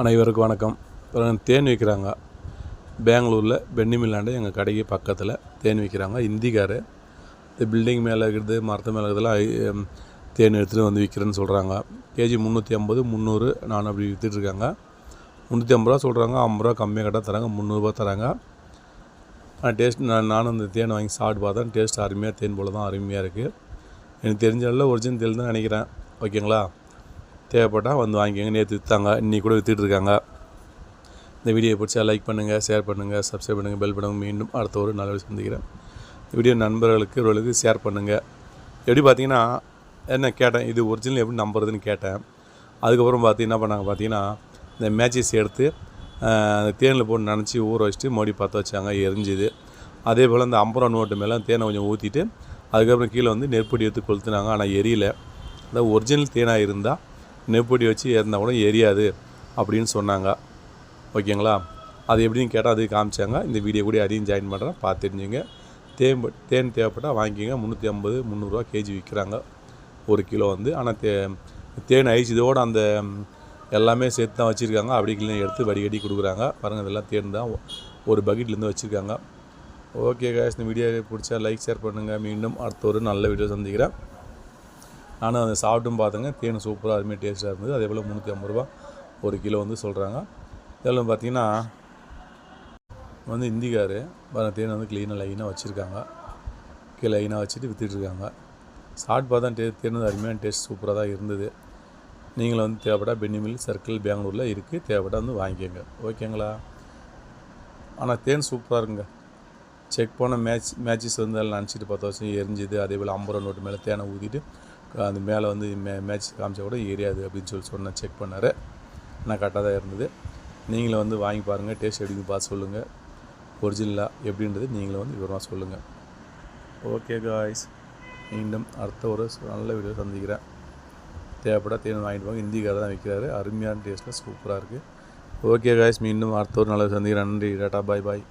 அனைவருக்கும் வணக்கம். அப்புறம் தேன் விற்கிறாங்க பெங்களூரில் பென்னிமில்லாண்டு எங்கள் கடைக்கு பக்கத்தில் தேன் விற்கிறாங்க இந்திக்காரு. இந்த பில்டிங் மேலே இருக்கிறது மரத்து மேலே இருக்கிறதுலாம் தேன் எடுத்துகிட்டு வந்து விற்கிறேன்னு சொல்கிறாங்க கேஜி முந்நூற்றி ஐம்பது முந்நூறு நான் அப்படி விற்றுட்ருக்காங்க முந்நூற்றி ஐம்பது ரூபா சொல்கிறாங்க ஐம்பது ரூபா கம்மியாக கட்ட தராங்க முந்நூறுரூவா தராங்க. ஆனால் டேஸ்ட் நான் நானும் அந்த தேன் வாங்கி சாப்பிட்டு பார்த்தேன் டேஸ்ட் அருமையாக தேன் போல் தான் அருமையாக இருக்குது எனக்கு தெரிஞ்ச அளவில் ஒரிஜினல் தேன் தான் நினைக்கிறேன். ஓகேங்களா தேவைப்பட்டால் வந்து வாங்கிக்கோங்க. நேற்று விற்றாங்க இன்றைக்கி கூட வித்துட்டு இந்த வீடியோ பிடிச்சா லைக் பண்ணுங்கள் ஷேர் பண்ணுங்கள் சப்ஸ்கிரைப் பண்ணுங்கள் பெல் பண்ணுங்கள் மீண்டும் அடுத்த ஒரு நல்ல விஷயம் சந்திக்கிறேன். இந்த வீடியோ நண்பர்களுக்கு இவர்களுக்கு ஷேர் பண்ணுங்கள் எப்படி பார்த்தீங்கன்னா என்ன கேட்டேன் இது ஒரிஜினல் எப்படி நம்புறதுன்னு கேட்டேன். அதுக்கப்புறம் பார்த்து என்ன பண்ணாங்க பார்த்தீங்கன்னா இந்த மேட்சஸ் எடுத்து அந்த தேனில் போட்டு நினச்சி ஊற வச்சுட்டு மோடி பற்ற வச்சாங்க எரிஞ்சுது. அதே போல் அந்த அம்பரம் நோட்டு மேலே தேனை கொஞ்சம் ஊற்றிட்டு அதுக்கப்புறம் கீழே வந்து நெருப்படி எடுத்து கொளுத்துனாங்க. ஆனால் எரியல. அதாவது ஒரிஜினல் தேனாக இருந்தால் நெருப்படி வச்சு ஏறினா கூட எரியாது அப்படின்னு சொன்னாங்க. ஓகேங்களா? அது எப்படின்னு கேட்டால் அது காமிச்சாங்க. இந்த வீடியோ கூட அதையும் ஜாயின் பண்ணுறேன் பார்த்து தெரிஞ்சுங்க. தேன் தேன் தேவைப்பட்டால் வாங்கிக்கோங்க. முந்நூற்றி ஐம்பது முந்நூறுரூவா கேஜி விற்கிறாங்க ஒரு கிலோ வந்து. ஆனால் தே தேன் அழிச்சதோடு அந்த எல்லாமே சேர்த்து தான் வச்சுருக்காங்க. அப்படி கிளீன் எடுத்து வடிகட்டி கொடுக்குறாங்க. பாருங்கள் இதெல்லாம் தேன் தான். ஒரு பக்கெட்லேருந்து வச்சுருக்காங்க. ஓகே காய்ஸ் இந்த வீடியோ பிடிச்சா லைக் ஷேர் பண்ணுங்கள் மீண்டும் அடுத்த ஒரு நல்ல வீடியோ சந்திக்கிறேன். நானும் அதை சாப்பிட்டும் பார்த்தேங்க. தேன் சூப்பராக அருமையாக டேஸ்ட்டாக இருந்தது. அதே போல் முந்நூற்றி ஐம்பது ரூபா ஒரு கிலோ வந்து சொல்கிறாங்க இதெல்லாம் பார்த்தீங்கன்னா வந்து இந்திக்கார் வர தேன் வந்து க்ளீனாக லைனாக வச்சுருக்காங்க. கீழே லைனாக வச்சுட்டு விற்றுட்ருக்காங்க சாப்பிட்டு பார்த்தா டே தேன் வந்து அருமையான டேஸ்ட் சூப்பராக தான் இருந்தது. நீங்களும் வந்து தேவைப்பட்டா பென்னிமில் சர்க்கிள் பெங்களூரில் இருக்குது தேவைப்பட்டா வந்து வாங்கிக்கோங்க. ஓகேங்களா? ஆனால் தேன் சூப்பராக இருக்குங்க. செக் போன மேட்ச் மேட்சஸ் வந்து எல்லாம் நினச்சிட்டு பத்து வருஷம் எரிஞ்சுது. அதே போல் ஐம்பது ரூபா நோட்டு மேலே தேனை ஊற்றிட்டு அந்த மேலே வந்து மே மேட்ச் காமிச்சா கூட ஏரியாது அப்படின்னு சொல்லி சொன்ன செக் பண்ணார். ஆனால் கரெக்டாக தான் இருந்தது. நீங்களும் வந்து வாங்கி பாருங்கள் டேஸ்ட் எப்படின்னு பார்த்து சொல்லுங்கள் ஒரிஜினலாக எப்படின்றது நீங்களும் வந்து விவரமாக சொல்லுங்கள் ஓகே காய்ஸ் மீண்டும் அடுத்த ஒரு நல்ல வீடியோ சந்திக்கிறேன். தேவைப்பட தேன் வாங்கிட்டு போங்க. ஹிந்திக்காரர் தான் விற்கிறாரு. அருமையான டேஸ்ட்டில் சூப்பராக இருக்குது ஓகே காய்ஸ் மீண்டும் அடுத்த ஒரு நல்ல சந்திக்கிறேன். நன்றி. டாட்டா பாய் பாய்